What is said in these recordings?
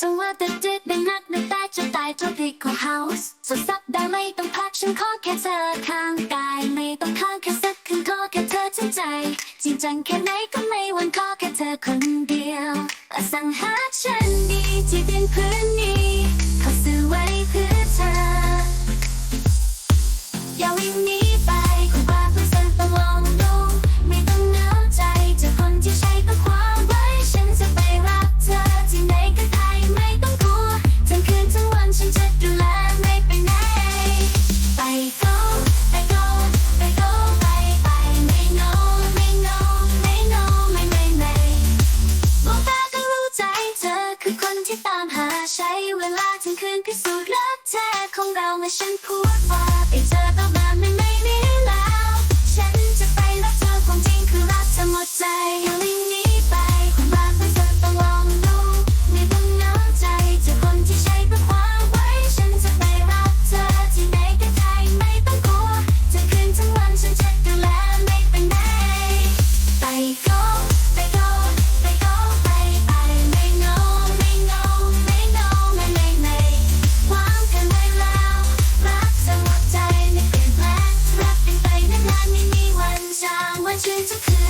จังว่าแต่เด็ดได้นักได้แต่จะตายตัวพลิกของเฮาส์สุดสัปดาห์ไม่ต้องพักฉันขอแค่เธอข้างกายไม่ต้องข้างแค่สักคืนขอแค่เธอจริงใจ จริงจังแค่ไหนก็ไม่หวันขอแค่เธอคนเดียวสั่งหา ตามหาใช้เวลาทั้งคืนพิสูจน์รักแท้ของเราเมื่อฉันพูดว่าไปเจอ take to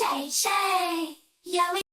谁谁有。